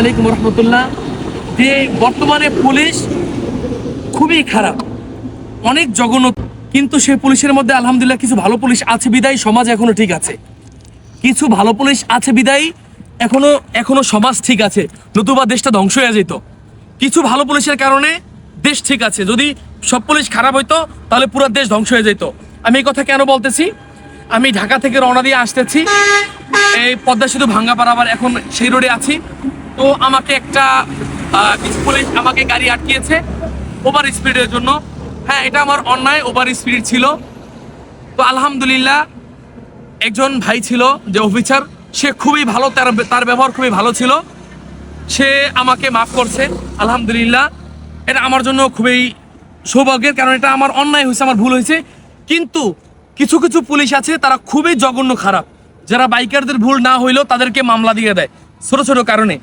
আলাইকুম রহমতুল্লাহ। যে বর্তমানে পুলিশ খুবই খারাপ, অনেক জঘন্য, কিন্তু সেই পুলিশের মধ্যে আলহামদুলিল্লাহ কিছু ভালো পুলিশ আছে, বিদায় সমাজ এখনও ঠিক আছে। কিছু ভালো পুলিশ আছে, বিদায়, এখনও এখনও সমাজ ঠিক আছে। নতুবা দেশটা ধ্বংস হয়ে যেত। কিছু ভালো পুলিশের কারণে দেশ ঠিক আছে। যদি সব পুলিশ খারাপ হইতো, তাহলে পুরো দেশ ধ্বংস হয়ে যেত। আমি এই কথা কেন বলতেছি? আমি ঢাকা থেকে রওনা দিয়ে আসতেছি। এই পদ্মা সেতু ভাঙ্গা পারাবার এখন সেই রোডে আছি। তো আমাকে একটা পুলিশ আমাকে গাড়ি আটকিয়েছে ওভার স্পিডের জন্য। হ্যাঁ এটা আমার অন্যায় ওভার স্পিড ছিল। তো আলহামদুলিল্লাহ, একজন ভাই ছিল যে অফিসার সে খুবই ভালো, তার তার ব্যবহার খুবই ভালো ছিল। সে আমাকে মাফ করছে, আলহামদুলিল্লাহ। এটা আমার জন্য খুবই সৌভাগ্যের, কারণ এটা আমার অন্যায় হয়েছে, আমার ভুল হয়েছে। কিন্তু কিছু কিছু পুলিশ আছে, তারা খুবই জঘন্য খারাপ। যারা বাইকারদের ভুল না হইলেও তাদেরকে মামলা দিয়ে দেয়, ছোট ছোট কারণে।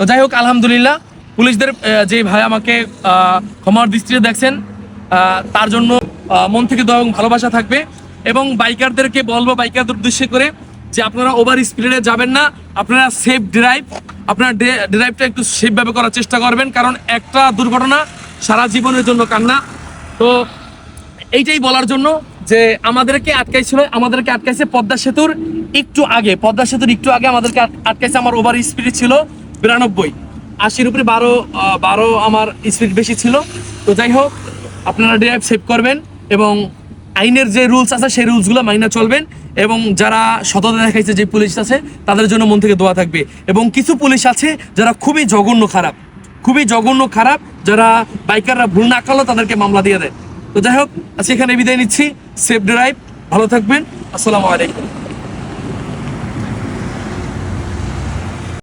তো যাই হোক, আলহামদুলিল্লাহ, পুলিশদের যে ভাই আমাকে ক্ষমার দৃষ্টিতে দেখছেন তার জন্য মন থেকে দোয়া এবং ভালোবাসা থাকবে। এবং বাইকারদেরকে বলব, বাইকারদের উদ্দেশ্যে করে, যে আপনারা ওভার স্পিডে যাবেন না, আপনারা সেফ ড্রাইভ আপনার ড্রাইভটা একটু সেফভাবে করার চেষ্টা করবেন, কারণ একটা দুর্ঘটনা সারা জীবনের জন্য কান্না। তো এইটাই বলার জন্য যে আমাদেরকে আটকাইছিল, আমাদেরকে আটকাইছে পদ্মা সেতুর একটু আগে, পদ্মা সেতুর একটু আগে আমাদেরকে আটকাইছে আমার ওভার স্পিড ছিল। বিরানব্বই। আশির উপরে বারো বারো আমার স্পিড বেশি ছিল। তো যাই হোক, আপনারা ড্রাইভ সেভ করবেন এবং আইনের যে রুলস আছে, সেই রুলসগুলো মাইনা চলবেন এবং যারা সততা দেখাইছে যে পুলিশ আছে, তাদের জন্য মন থেকে দোয়া থাকবে। এবং কিছু পুলিশ আছে, যারা খুবই জঘন্য খারাপ। খুবই জঘন্য খারাপ, যারা বাইকাররা ভুল না করল তাদেরকে মামলা দিয়ে দেয়। তো যাই হোক, আজকে এখানে বিদায় নিচ্ছি। সেফ ড্রাইভ ভালো থাকবেন। আসসালামু আলাইকুম।